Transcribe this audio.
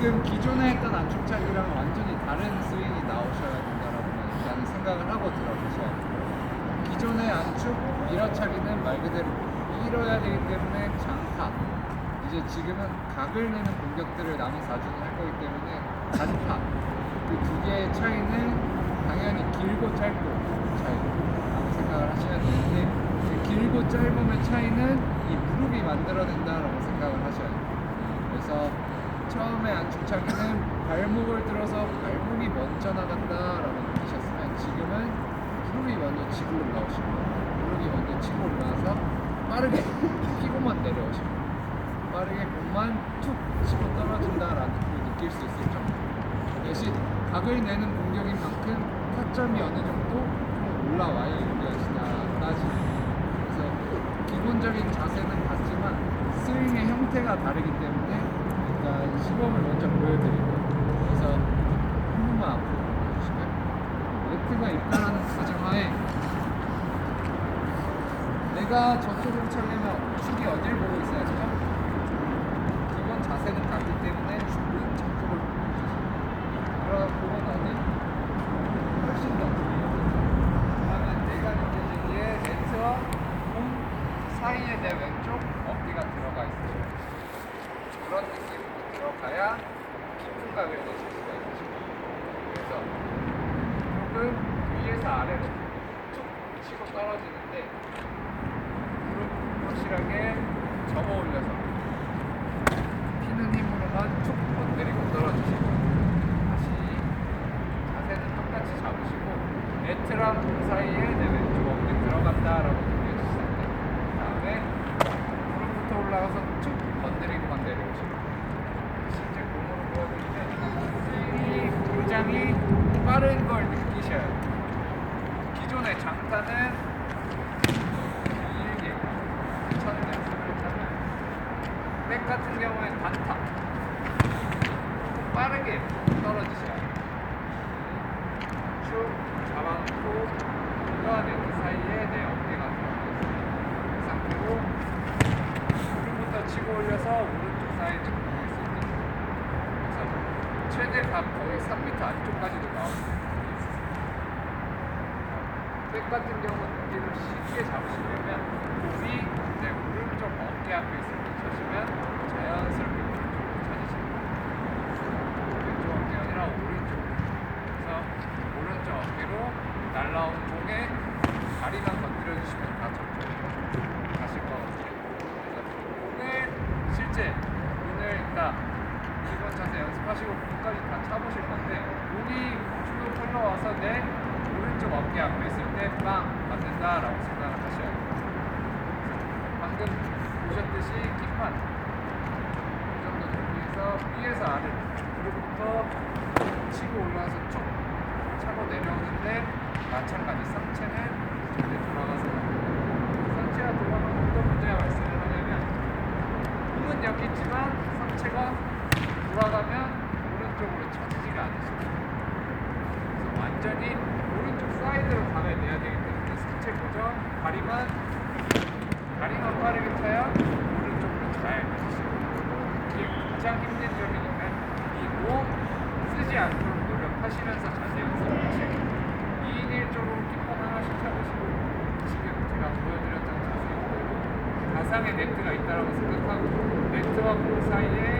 지금 기존에 했던 안축차기랑 완전히 다른 스윙이 나오셔야 된다라고 일단은 생각을 하고 돼요. 기존의 안축 밀어차기는 말 그대로 밀어야 되기 때문에 장타. 이제 지금은 각을 내는 공격들을 남은 4주는 할 거기 때문에 단타. 그 두 개의 차이는 당연히 길고 짧고 차이라고 생각을 하셔야 되는데 그 길고 짧음의 차이는 이 무릎이 만들어낸다라고 생각을 하셔야 돼요. 그래서 처음에 안축차기는 발목을 들어서 발목이 먼저 나간다라고 느끼셨으면 지금은 무릎이 먼저 치고 올라오시고 무릎이 먼저 치고 올라와서 빠르게 피고만 내려오시고 빠르게 공만 툭 치고 떨어진다라는 걸 느낄 수 있을 정도 대신 각을 내는 공격인 만큼 타점이 어느 정도 좀 올라와야 유리하시다. 따지 그래서 기본적인 자세는 같지만 스윙의 형태가 다르기 때문에 시범을 먼저 보여드리고 그래서 한 번만 앞으로 보여주시면 네트가 있다라는 가정하에 내가 저쪽을 차려면 축이 어딜 보고 있어야 되죠? 기본 자세는 같기 때문에 축은 저쪽을 보고 있으시고 그럼 그거는 훨씬 더 그러면 내가 느껴지기에 네트와 공 사이에 내 왼쪽 어깨가 들어가 있어요. 그런 느낌으로 들어 가야 깊은 각을 내실 수가 있죠. 그래서 조금 위에서 아래로 툭 치고 떨어지는데 무릎 확실하게 접어 올려서 피는 힘으로만 툭 건드리고 떨어지시고 다시 자세는 똑같이 잡으시고 네트랑 공 사이에 내 왼쪽 어깨 들어간다라고 느껴지실 때 다음에 무릎부터 올라가서 툭 건드리고만 내려오시고 다시 이제 공으로 보여드리면 스윙이 굉장히 빠른 걸 느끼셔야 돼요. 기존의 장타는 길게 타면 백 같은 경우엔 단타. 빠르게 떨어지셔야 돼요. 쭉 잡아놓고 공과 네트 사이에 내 어깨가 들어가 있어요 그 상태로 무릎부터 치고 올려서 오른쪽 사이드 각 거의 3m 안쪽까지도 있어요 백 같은 경우는 여기를 쉽게 잡으시려면 공이 내 오른쪽 어깨 앞에 있을 때 쳐시면 자연스럽게 오른쪽으로 거예요. 왼쪽 어깨가 아니라 오른쪽. 그래서 오른쪽 어깨로 날라온 공에 다리만 건드려 주시면 다 접혀요. 가실 거거든요. 그래서 오늘 실제 오늘 일단 기본 자세 연습하시고 공까지 다 차보실 건데 공이 내 오른쪽 어깨 앞에 있을 때빵 맞는다라고 생각을 하셔야 돼요. 방금 보셨듯이 킥판 이 정도 높이에서 위에서 아래로 무릎부터 치고 올라와서 쭉 차고 내려오는데 마찬가지 상체는 이쪽에 돌아가서 상체가 돌아가면 어떤 문제가 발생을 하냐면 공은 여기 있지만 상체가 돌아가면 오른쪽으로 쳐지지가 않으시죠. 완전히 오른쪽 사이드로 감을 내야 되기 때문에 상체 고정, 다리만 다리만 빠르게 차야 오른쪽으로 잘. 이게 가장 힘든 점이니까 이몸 쓰지 않도록 노력하시면서 자세 연습을 하시고 2인 1조로 킥판 하나씩 잡으시고 지금 제가 보여드렸던 자세 가상의 네트가 있다고 생각하고 네트와 공 사이에